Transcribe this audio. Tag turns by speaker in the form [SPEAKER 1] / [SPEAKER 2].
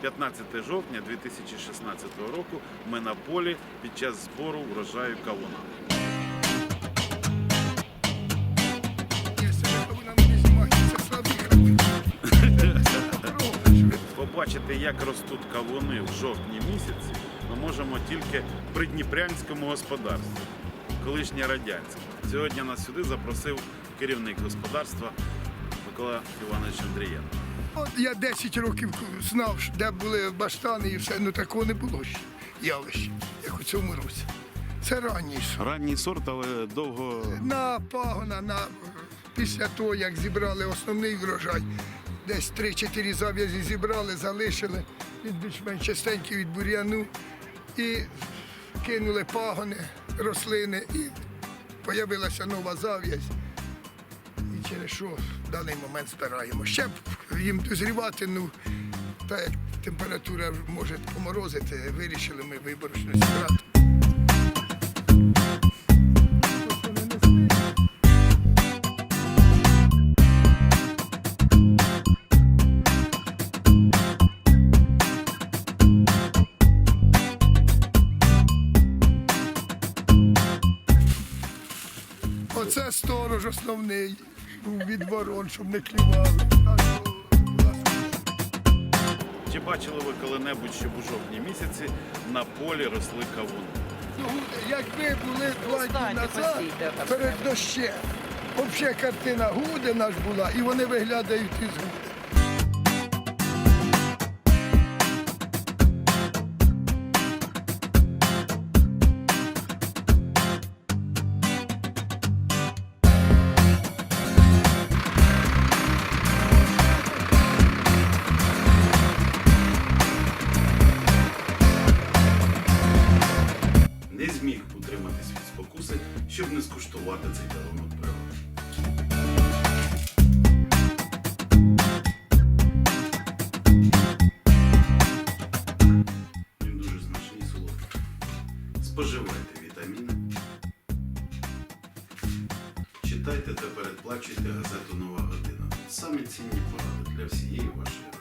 [SPEAKER 1] 15 жовтня 2016 року ми на полі під час збору врожаю кавуна. Побачити, як ростуть кавуни в жовтні місяці, ми можемо тільки при Дніпрянському господарстві, колишнє радянське. Сьогодні нас сюди запросив керівник господарства Микола Іванович Андрієнко.
[SPEAKER 2] От я 10 років знав, де були баштани і все, ну такого не було ще явища, як у цьому році. Це раніше.
[SPEAKER 1] Ранній сорт, але довго
[SPEAKER 2] На пагона, на, після того, як зібрали основний врожай, десь 3-4 зав'язі зібрали, залишили від більш-менш частенькі від бур'яну і кинули пагони, рослини, і з'явилася нова зав'язь. Через що в даний момент збираємо. Ще б їм дозрівати, ну, так як температура може поморозити, вирішили ми виборочно зібрати. Оце сторож основний був від ворон, щоб не клювали. Власне,
[SPEAKER 1] чи бачили ви коли-небудь, щоб у жовтні місяці на полі росли кавуни?
[SPEAKER 2] ну, ми були два дні назад перед дощем, взагалі картина Гуди наш була, і вони виглядають із Гудина.
[SPEAKER 1] Спокуси, щоб не скуштувати цей дарунок природи. Він дуже смачний солодкий. Споживайте вітаміни. Читайте та передплачуйте газету Нова година. Саме цінні поради для всієї вашої.